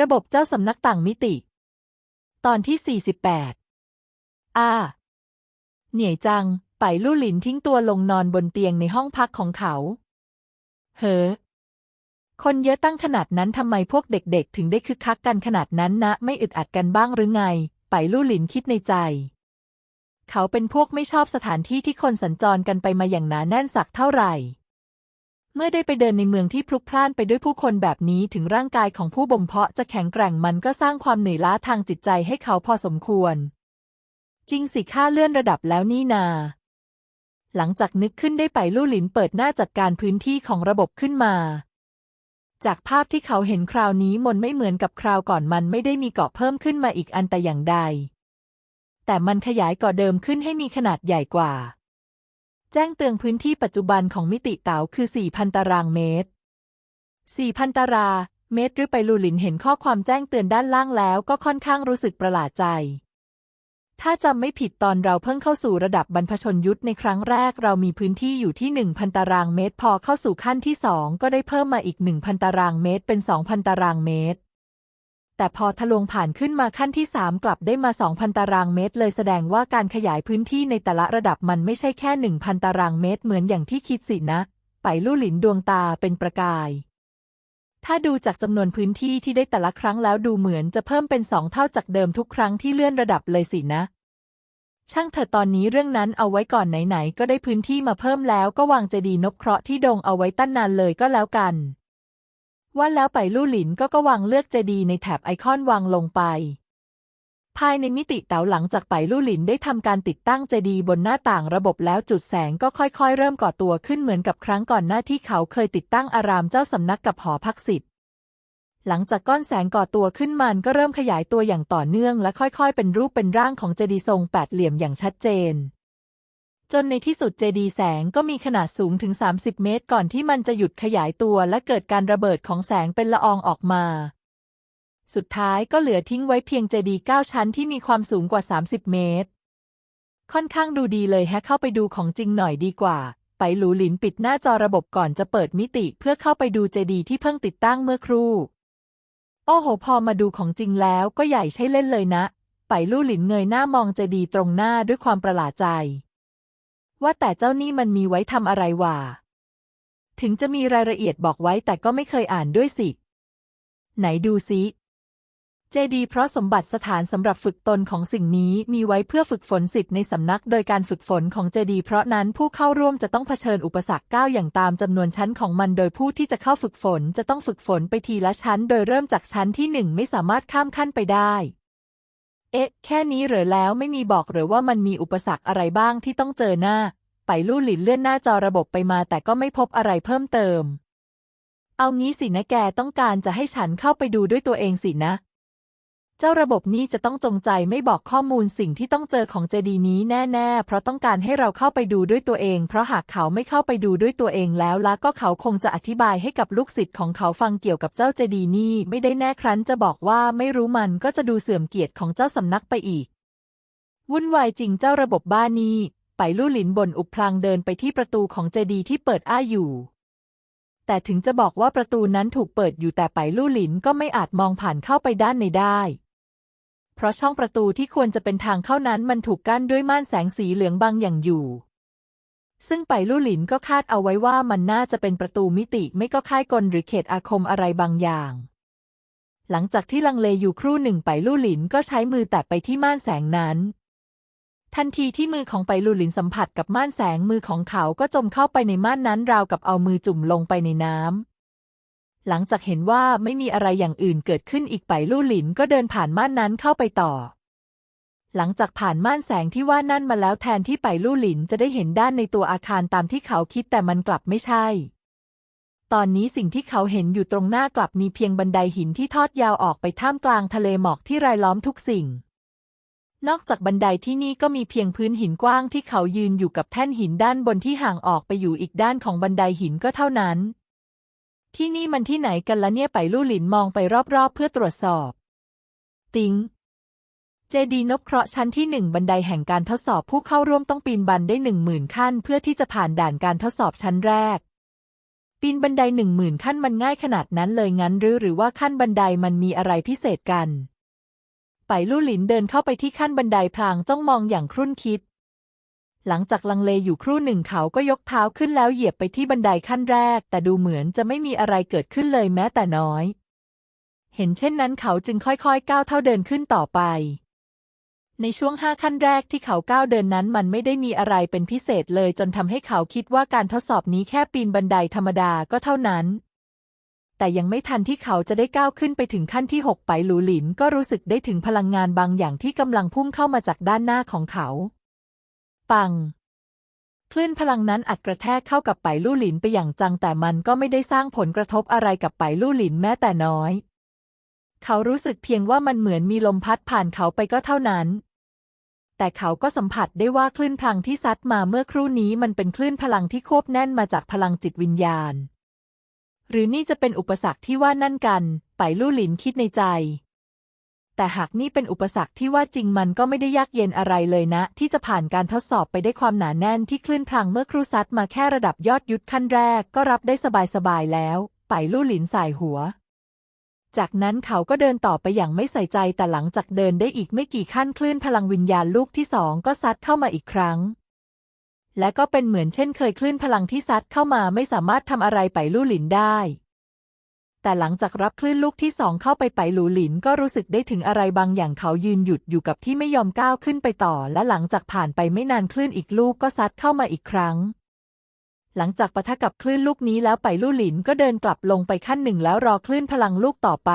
ระบบเจ้าสำนักต่างมิติ ตอนที่ 48อาเหนื่อยจัง ไปลู่หลินทิ้งตัวลงนอนบนเตียงในห้องพักของเขา เฮ้อ คนเยอะตั้งขนาดนั้นทำไมพวกเด็กๆ ถึงได้คึกคักกันขนาดนั้นนะ ไม่อึดอัดกันบ้างหรือไง ไปลู่หลินคิดในใจ เขาเป็นพวกไม่ชอบสถานที่ที่คนสัญจรกันไปมาอย่างหนาแน่นสักเท่าไหร่ เมื่อได้ไปเดินในเมืองที่พลุกพล่านไปด้วยผู้คนแบบนี้ถึงร่างกายของผู้บ่มเพาะจะแข็งแกร่งมันก็สร้างความเหนื่อยล้าทางจิตใจให้เขาพอสมควร จริงสิค่าเลื่อนระดับแล้วนี่นา หลังจากนึกขึ้นได้ไปลู่หลินเปิดหน้าจัดการพื้นที่ของระบบขึ้นมา จากภาพที่เขาเห็นคราวนี้มนไม่เหมือนกับคราวก่อนมันไม่ได้มีเกาะเพิ่มขึ้นมาอีกอันแต่อย่างใด แต่มันขยายเกาะเดิมขึ้นให้มีขนาดใหญ่กว่า แจ้งเตือนพื้นที่ปัจจุบันของมิติเต๋าคือ 4,000 ตารางเมตร 4,000 ตารางเมตรหรือไปลูหลินเห็นข้อความแจ้งเตือนด้านล่างแล้วก็ค่อนข้างรู้สึกประหลาดใจ ถ้าจำไม่ผิดตอนเราเพิ่งเข้าสู่ระดับบรรพชนยุทธในครั้งแรกเรามีพื้นที่อยู่ที่ 1,000 ตารางเมตร พอเข้าสู่ขั้นที่ 2 ก็ได้เพิ่มมาอีก 1,000 ตารางเมตรเป็น 2,000 ตารางเมตร แต่พอทะลวงผ่านขึ้นมาขั้นที่ 3 กลับได้มา 2,000 ตารางเมตร เลยแสดงว่าการขยายพื้นที่ในแต่ละระดับมันไม่ใช่แค่ 1,000 ตารางเมตร เหมือนอย่างที่คิดสินะ ไปลู่หลินดวงตาเป็นประกาย ถ้าดูจากจำนวนพื้นที่ที่ได้แต่ละครั้งแล้วดูเหมือนจะเพิ่มเป็นสองเท่าจากเดิมทุกครั้งที่เลื่อนระดับเลยสินะ ช่างเถอะตอนนี้เรื่องนั้นเอาไว้ก่อนไหนๆก็ได้พื้นที่มาเพิ่มแล้วก็วางเจดีย์นพเคราะห์ที่ดงเอาไว้ตั้นนานเลยก็แล้วกัน ว่าแล้วไปลู่หลินก็ก็วางเลือกเจดีในแถบไอคอนวางลงไป ภายในมิติเต๋าหลังจากไปลู่หลินได้ทำการติดตั้งเจดีบนหน้าต่างระบบแล้วจุดแสงก็ค่อยๆ เริ่มก่อตัวขึ้นเหมือนกับครั้งก่อนหน้าที่เขาเคยติดตั้งอารามเจ้าสำนักกับหอพักสิทธิ์หลังจากก้อนแสงก่อตัวขึ้นมันก็เริ่มขยายตัวอย่างต่อเนื่องและค่อยๆ เป็นรูปเป็นร่างของเจดีทรงแปดเหลี่ยมอย่างชัดเจน จนในที่สุดเจดีแสงก็มีขนาดสูงถึง 30 เมตร ก่อนที่มันจะหยุดขยายตัวและเกิดการระเบิดของแสงเป็นละอองออกมา สุดท้ายก็เหลือทิ้งไว้เพียงเจดีย์9ชั้นที่มีความสูงกว่า 30 เมตร ค่อนข้างดูดีเลยแฮะเข้าไปดูของจริงหน่อยดีกว่า ไปหลูหลินปิดหน้าจอระบบก่อนจะเปิดมิติเพื่อเข้าไปดูเจดีย์ที่เพิ่งติดตั้งเมื่อครู่ โอ้โห พอมาดูของจริงแล้วก็ใหญ่ใช่เล่นเลยนะ ไปลู่หลินเงยหน้ามองเจดีย์ตรงหน้าด้วยความประหลาดใจ ว่าแต่เจ้านี่มันมีไว้ทำอะไรวะถึงจะมีรายละเอียดบอกไว้แต่ก็ไม่เคยอ่านด้วยสิ ไหนดูซิ เจดีเพราะสมบัติสถานสำหรับฝึกตนของสิ่งนี้มีไว้เพื่อฝึกฝนสิทธิ์ในสำนักโดยการฝึกฝนของเจดีเพราะนั้นผู้เข้าร่วมจะต้องเผชิญอุปสรรค9อย่างตามจำนวนชั้นของมันโดยผู้ที่จะเข้าฝึกฝนจะต้องฝึกฝนไปทีละชั้น โดยเริ่มจากชั้นที่1ไม่สามารถข้ามขั้นไปได้ เอ๊ะ แค่นี้เหรอแล้วไม่มีบอกหรือว่ามันมีอุปสรรคอะไรบ้างที่ต้องเจอหน้า ไปลู่หลินเลื่อนหน้าจอระบบไปมาแต่ก็ไม่พบอะไรเพิ่มเติม เอางี้สินะแกต้องการจะให้ฉันเข้าไปดูด้วยตัวเองสินะ เจ้าระบบนี้จะต้องจงใจไม่บอกข้อมูลสิ่งที่ต้องเจอของเจดีนี้แน่ๆ เพราะต้องการให้เราเข้าไปดูด้วยตัวเอง เพราะหากเขาไม่เข้าไปดูด้วยตัวเองแล้วละก็เขาคงจะอธิบายให้กับลูกศิษย์ของเขาฟังเกี่ยวกับเจ้าเจดีนี้ไม่ได้แน่ครั้นจะบอกว่าไม่รู้มันก็จะดูเสื่อมเกียรติของเจ้าสำนักไปอีก วุ่นวายจริงเจ้าระบบบ้านนี้ไปลู่หลินบนอุบพลางเดินไปที่ประตูของเจดีที่เปิดอ้าอยู่แต่ถึงจะบอกว่าประตูนั้นถูกเปิดอยู่แต่ไปลู่หลินก็ไม่อาจมองผ่านเข้าไปด้านในได้ เพราะช่องประตูที่ควรจะเป็นทางเข้านั้นมันถูกกั้นด้วยม่านแสงสีเหลืองบางอย่างอยู่ ซึ่งไปลู่หลินก็คาดเอาไว้ว่ามันน่าจะเป็นประตูมิติไม่ก็ค่ายกลหรือเขตอาคมอะไรบางอย่าง หลังจากที่ลังเลอยู่ครู่หนึ่งไปลู่หลินก็ใช้มือแตะไปที่ม่านแสงนั้น ทันทีที่มือของไปลู่หลินสัมผัสกับม่านแสงมือของเขาก็จมเข้าไปในม่านนั้นราวกับเอามือจุ่มลงไปในน้ำ หลังจากเห็นว่าไม่มีอะไรอย่างอื่นเกิดขึ้นอีกไปลู่หลินก็เดินผ่านม่านนั้นเข้าไปต่อ หลังจากผ่านม่านแสงที่ว่านั่นมาแล้วแทนที่ไปลู่หลินจะได้เห็นด้านในตัวอาคารตามที่เขาคิดแต่มันกลับไม่ใช่ ตอนนี้สิ่งที่เขาเห็นอยู่ตรงหน้ากลับมีเพียงบันไดหินที่ทอดยาวออกไปท่ามกลางทะเลหมอกที่รายล้อมทุกสิ่ง นอกจากบันไดที่นี่ก็มีเพียงพื้นหินกว้างที่เขายืนอยู่กับแท่นหินด้านบนที่ห่างออกไปอยู่อีกด้านของบันไดหินก็เท่านั้น ที่นี่มันที่ไหนกันละเนี่ยไปลู่หลินมองไปรอบๆ เพื่อตรวจสอบ ติง เจดีนพเคราะห์ชั้นที่หนึ่งบันไดแห่งการทดสอบผู้เข้าร่วมต้องปีนบันได้หนึ่งหมื่นขั้น เพื่อที่จะผ่านด่านการทดสอบชั้นแรก ปีนบันไดหนึ่งหมื่นขั้นมันง่ายขนาดนั้นเลยงั้นหรือหรือว่าขั้นบันไดมันมีอะไรพิเศษกัน ไปลู่หลินเดินเข้าไปที่ขั้นบันไดพลางจ้องมองอย่างครุ่นคิด หลังจากลังเลอยู่ครู่หนึ่งเขาก็ยกเท้าขึ้นแล้วเหยียบไปที่บันไดขั้นแรก แต่ดูเหมือนจะไม่มีอะไรเกิดขึ้นเลยแม้แต่น้อย เห็นเช่นนั้นเขาจึงค่อยๆก้าวเท่าเดินขึ้นต่อไป ในช่วงห้าขั้นแรกที่เขาก้าวเดินนั้นมันไม่ได้มีอะไรเป็นพิเศษเลยจนทำให้เขาคิดว่าการทดสอบนี้แค่ปีนบันไดธรรมดาก็เท่านั้น แต่ยังไม่ทันที่เขาจะได้ก้าวขึ้นไปถึงขั้นที่หกไปหลูหลินก็รู้สึกได้ถึงพลังงานบางอย่างที่กำลังพุ่งเข้ามาจากด้านหน้าของเขา ปัง คลื่นพลังนั้นอัดกระแทกเข้ากับไปลู่หลินไปอย่างจังแต่มันก็ไม่ได้สร้างผลกระทบอะไรกับไปลู่หลินแม้แต่น้อย เขารู้สึกเพียงว่ามันเหมือนมีลมพัดผ่านเขาไปก็เท่านั้น แต่เขาก็สัมผัสได้ว่าคลื่นพลังที่ซัดมาเมื่อครู่นี้มันเป็นคลื่นพลังที่ควบแน่นมาจากพลังจิตวิญญาณ หรือนี่จะเป็นอุปสรรคที่ว่านั่นกัน ไปลู่หลินคิดในใจ แต่หากนี่เป็นอุปสรรคที่ว่าจริงมันก็ไม่ได้ยากเย็นอะไรเลยนะ ที่จะผ่านการทดสอบไปได้ความหนาแน่นที่คลื่นพลังเมื่อครูซัดมาแค่ระดับยอดยุทธขั้นแรกก็รับได้สบายๆแล้ว ไปลู่หลินสายหัว จากนั้นเขาก็เดินต่อไปอย่างไม่ใส่ใจแต่หลังจากเดินได้อีกไม่กี่ขั้นคลื่นพลังวิญญาณลูกที่สองก็ซัดเข้ามาอีกครั้งและก็เป็นเหมือนเช่นเคยคลื่นพลังที่ซัดเข้ามาไม่สามารถทำอะไรไปลู่หลินได้ แต่หลังจากรับคลื่นลูกที่สองเข้าไปไปหลูหลินก็รู้สึกได้ถึงอะไรบางอย่างเขายืนหยุดอยู่กับที่ไม่ยอมก้าวขึ้นไปต่อ และหลังจากผ่านไปไม่นานคลื่นอีกลูกก็ซัดเข้ามาอีกครั้ง หลังจากปะทะกับคลื่นลูกนี้แล้วไปลู่หลินก็เดินกลับลงไปขั้นหนึ่งแล้วรอคลื่นพลังลูกต่อไป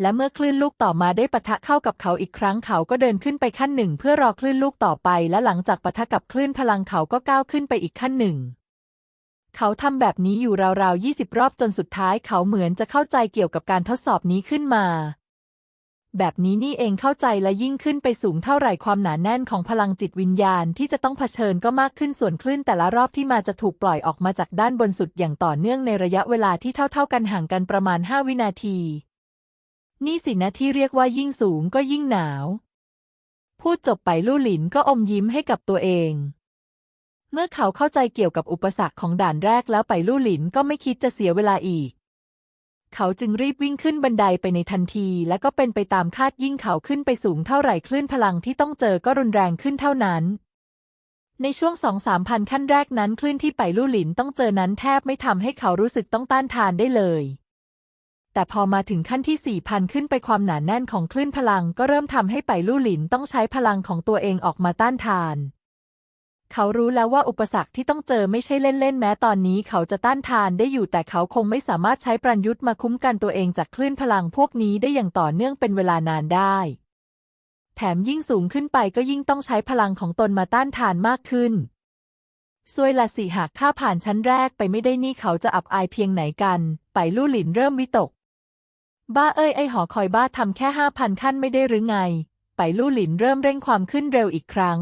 และเมื่อคลื่นลูกต่อมาได้ปะทะเข้ากับเขาอีกครั้งเขาก็เดินขึ้นไปขั้นหนึ่งเพื่อรอคลื่นลูกต่อไป และหลังจากปะทะกับคลื่นพลังเขาก็ก้าวขึ้นไปอีกขั้นหนึ่ง เขาทำแบบนี้อยู่ราวๆ20รอบจนสุดท้ายเขาเหมือนจะเข้าใจเกี่ยวกับการทดสอบนี้ขึ้นมา แบบนี้นี่เองเข้าใจและยิ่งขึ้นไปสูงเท่าไหร่ความหนาแน่นของพลังจิตวิญญาณที่จะต้องเผชิญก็มากขึ้นส่วนคลื่นแต่ละรอบที่มาจะถูกปล่อยออกมาจากด้านบนสุดอย่างต่อเนื่องในระยะเวลาที่เท่าๆกันห่างกันประมาณ5วินาที นี่สินะที่เรียกว่ายิ่งสูงก็ยิ่งหนาว พูดจบไปลู่หลินก็อมยิ้มให้กับตัวเอง เมื่อเขาเข้าใจเกี่ยวกับอุปสรรคของด่านแรกแล้วไปลู่หลินก็ไม่คิดจะเสียเวลาอีก เขาจึงรีบวิ่งขึ้นบันไดไปในทันที และก็เป็นไปตามคาดยิ่งเขาขึ้นไปสูงเท่าไหร่คลื่นพลังที่ต้องเจอก็รุนแรงขึ้นเท่านั้น ในช่วงสองสามพันขั้นแรกนั้นคลื่นที่ไปลู่หลินต้องเจอนั้นแทบไม่ทำให้เขารู้สึกต้องต้านทานได้เลยแต่พอมาถึงขั้นที่สี่พันขึ้นไปความหนาแน่นของคลื่นพลังก็เริ่มทำให้ไปลู่หลินต้องใช้พลังของตัวเองออกมาต้านทาน เขารู้แล้วว่าอุปสรรคที่ต้องเจอไม่ใช่เล่นๆ แม้ตอนนี้เขาจะต้านทานได้อยู่แต่เขาคงไม่สามารถใช้ปรัญยุทธ์มาคุ้มกันตัวเองจากคลื่นพลังพวกนี้ได้อย่างต่อเนื่องเป็นเวลานานได้ แถมยิ่งสูงขึ้นไปก็ยิ่งต้องใช้พลังของตนมาต้านทานมากขึ้นซวยละสิหากข้าผ่านชั้นแรกไปไม่ได้นี่เขาจะอับอายเพียงไหนกัน ไปลู่หลินเริ่มวิตก บ้าเอ้ยไอหอคอยบ้าทำแค่ห้าพันขั้นไม่ได้หรือไง ไปลู่หลินเริ่มเร่งความขึ้นเร็วอีกครั้ง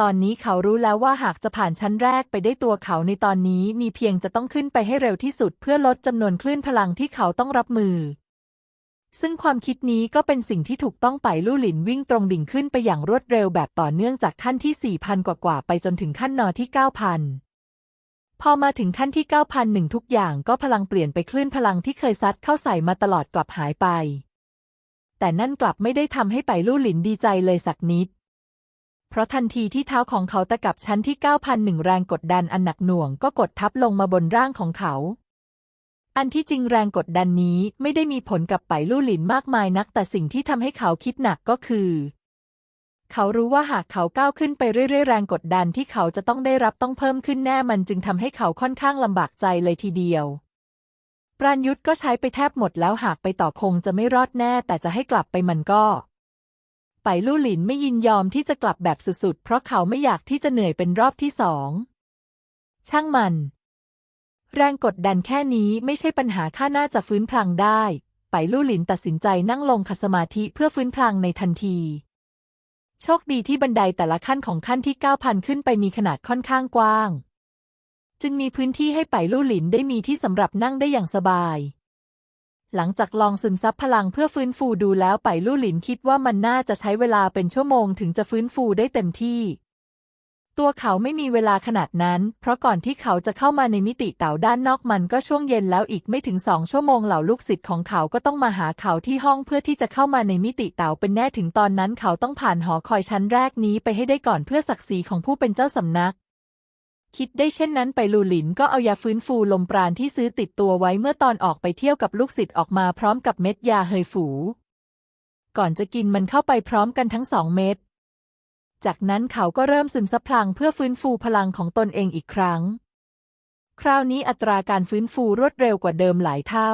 ตอนนี้เขารู้แล้วว่าหากจะผ่านชั้นแรกไปได้ตัวเขาในตอนนี้มีเพียงจะต้องขึ้นไปให้เร็วที่สุดเพื่อลดจำนวนคลื่นพลังที่เขาต้องรับมือ ซึ่งความคิดนี้ก็เป็นสิ่งที่ถูกต้องไปลู่หลินวิ่งตรงดิ่งขึ้นไปอย่างรวดเร็วแบบต่อเนื่องจากขั้นที่ 4,000 กว่าๆไปจนถึงขั้นนอที่ 9,000พอมาถึงขั้นที่ 9,001 ทุกอย่างก็พลังเปลี่ยนไปคลื่นพลังที่เคยซัดเข้าใส่มาตลอดกลับหายไป แต่นั่นกลับไม่ได้ทำให้ไปลู่หลินดีใจเลยสักนิด เพราะทันทีที่เท้าของเขาตะกับชั้นที่ 9,001 แรงกดดันอันหนักหน่วงก็กดทับลงมาบนร่างของเขา อันที่จริงแรงกดดันนี้ไม่ได้มีผลกับไปลู่หลินมากมายนัก แต่สิ่งที่ทำให้เขาคิดหนักก็คือ เขารู้ว่าหากเขาก้าวขึ้นไปเรื่อยๆ แรงกดดันที่เขาจะต้องได้รับต้องเพิ่มขึ้นแน่มันจึงทำให้เขาค่อนข้างลำบากใจเลยทีเดียวปราณยุทธก็ใช้ไปแทบหมดแล้วหากไปต่อคงจะไม่รอดแน่ แต่จะให้กลับไปมันก็ ไปลู่หลินไม่ยินยอมที่จะกลับแบบสุดๆ เพราะเขาไม่อยากที่จะเหนื่อยเป็นรอบที่สอง ช่างมัน แรงกดดันแค่นี้ไม่ใช่ปัญหาข้าน่าจะฟื้นพลังได้ ไปลู่หลินตัดสินใจนั่งลงขัสมาธิเพื่อฟื้นพลังในทันที โชคดีที่บันไดแต่ละขั้นของขั้นที่ 9,000 ขึ้นไปมีขนาดค่อนข้างกว้าง จึงมีพื้นที่ให้ไปลู่หลินได้มีที่สำหรับนั่งได้อย่างสบาย หลังจากลองซึมซับพลังเพื่อฟื้นฟูดูแล้วไปลู่หลินคิดว่ามันน่าจะใช้เวลาเป็นชั่วโมงถึงจะฟื้นฟูได้เต็มที่ ตัวเขาไม่มีเวลาขนาดนั้น เพราะก่อนที่เขาจะเข้ามาในมิติเต่าด้านนอกมันก็ช่วงเย็นแล้วอีกไม่ถึงสองชั่วโมงเหล่าลูกศิษย์ของเขาก็ต้องมาหาเขาที่ห้องเพื่อที่จะเข้ามาในมิติเต่าเป็นแน่ถึงตอนนั้นเขาต้องผ่านหอคอยชั้นแรกนี้ไปให้ได้ก่อนเพื่อศักดิ์ศรีของผู้เป็นเจ้าสำนัก คิดได้เช่นนั้นไปลูหลินก็เอายาฟื้นฟูลมปราณที่ซื้อติดตัวไว้เมื่อตอนออกไปเที่ยวกับลูกศิษย์ออกมาพร้อมกับเม็ดยาเฮยฝู ก่อนจะกินมันเข้าไปพร้อมกันทั้งสองเม็ด จากนั้นเขาก็เริ่มซึมซับพลังเพื่อฟื้นฟูพลังของตนเองอีกครั้ง คราวนี้อัตราการฟื้นฟูรวดเร็วกว่าเดิมหลายเท่า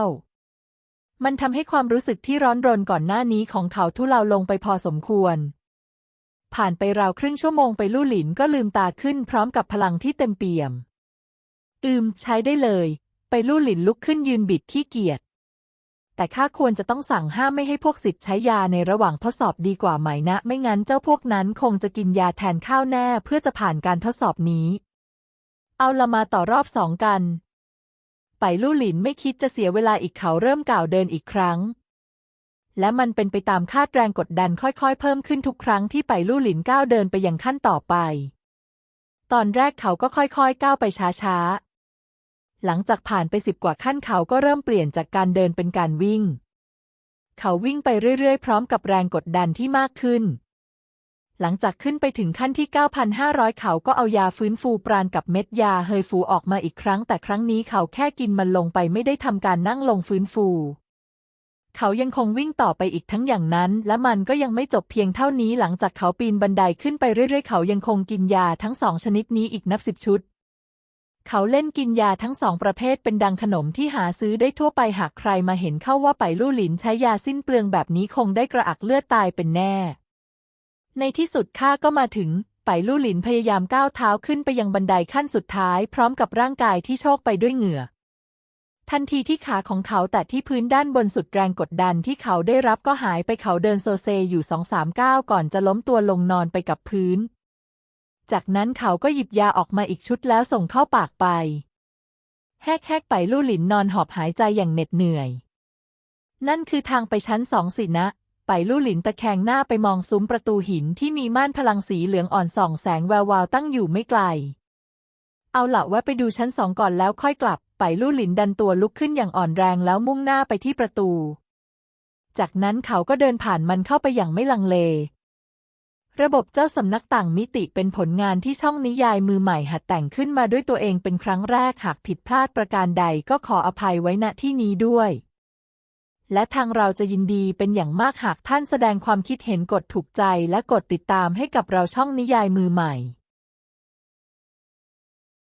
มันทำให้ความรู้สึกที่ร้อนรนก่อนหน้านี้ของเขาทุเลาลงไปพอสมควร ผ่านไปราวครึ่งชั่วโมงไปลู่หลินก็ลืมตาขึ้นพร้อมกับพลังที่เต็มเปี่ยม อืม ใช้ได้เลย ไปลู่หลินลุกขึ้นยืนบิดขี้เกียจ แต่ข้าควรจะต้องสั่งห้ามไม่ให้พวกสิทธิ์ใช้ยาในระหว่างทดสอบดีกว่าไหมนะ ไม่งั้นเจ้าพวกนั้นคงจะกินยาแทนข้าวแน่เพื่อจะผ่านการทดสอบนี้ เอาละมาต่อรอบสองกัน ไปลู่หลินไม่คิดจะเสียเวลาอีกเขาเริ่มกล่าวเดินอีกครั้ง และมันเป็นไปตามคาดแรงกดดันค่อยๆ เพิ่มขึ้นทุกครั้งที่ไปลู่หลินก้าวเดินไปยังขั้นต่อไป ตอนแรกเขาก็ค่อยๆ ก้าวไปช้าๆ หลังจากผ่านไปสิบกว่าขั้นเขาก็เริ่มเปลี่ยนจากการเดินเป็นการวิ่ง เขาวิ่งไปเรื่อยๆ พร้อมกับแรงกดดันที่มากขึ้น หลังจากขึ้นไปถึงขั้นที่ 9,500 เขาก็เอายาฟื้นฟูปราณกับเม็ดยาเฮยฟูออกมาอีกครั้ง แต่ครั้งนี้เขาแค่กินมันลงไปไม่ได้ทำการนั่งลงฟื้นฟู เขายังคงวิ่งต่อไปอีกทั้งอย่างนั้น และมันก็ยังไม่จบเพียงเท่านี้หลังจากเขาปีนบันไดขึ้นไปเรื่อยๆ เขายังคงกินยาทั้งสองชนิดนี้อีกนับสิบชุด เขาเล่นกินยาทั้งสองประเภทเป็นดังขนมที่หาซื้อได้ทั่วไปหากใครมาเห็นเข้าว่าไปลู่หลินใช้ยาสิ้นเปลืองแบบนี้คงได้กระอักเลือดตายเป็นแน่ ในที่สุดข้าก็มาถึงไปลู่หลินพยายามก้าวเท้าขึ้นไปยังบันไดขั้นสุดท้าย พร้อมกับร่างกายที่โชกไปด้วยเหงื่อ ทันทีที่ขาของเขาแตะที่พื้นด้านบนสุดแรงกดดันที่เขาได้รับก็หายไปเขาเดินโซเซอยู่สองสามก้าวก่อนจะล้มตัวลงนอนไปกับพื้น จากนั้นเขาก็หยิบยาออกมาอีกชุดแล้วส่งเข้าปากไป แฮกแฮกไปลู่หลินนอนหอบหายใจอย่างเหน็ดเหนื่อย นั่นคือทางไปชั้นสองสินะ ไปลู่หลินตะแคงหน้าไปมองซุ้มประตูหินที่มีม่านพลังสีเหลืองอ่อนส่องแสงแวววาวตั้งอยู่ไม่ไกล เอาละแวะไปดูชั้นสองก่อนแล้วค่อยกลับ ไปลู่หลินดันตัวลุกขึ้นอย่างอ่อนแรงแล้วมุ่งหน้าไปที่ประตู จากนั้นเขาก็เดินผ่านมันเข้าไปอย่างไม่ลังเล ระบบเจ้าสำนักต่างมิติเป็นผลงานที่ช่องนิยายมือใหม่หัดแต่งขึ้นมาด้วยตัวเองเป็นครั้งแรกหากผิดพลาดประการใดก็ขออภัยไว้ณที่นี้ด้วย และทางเราจะยินดีเป็นอย่างมากหากท่านแสดงความคิดเห็นกดถูกใจและกดติดตามให้กับเราช่องนิยายมือใหม่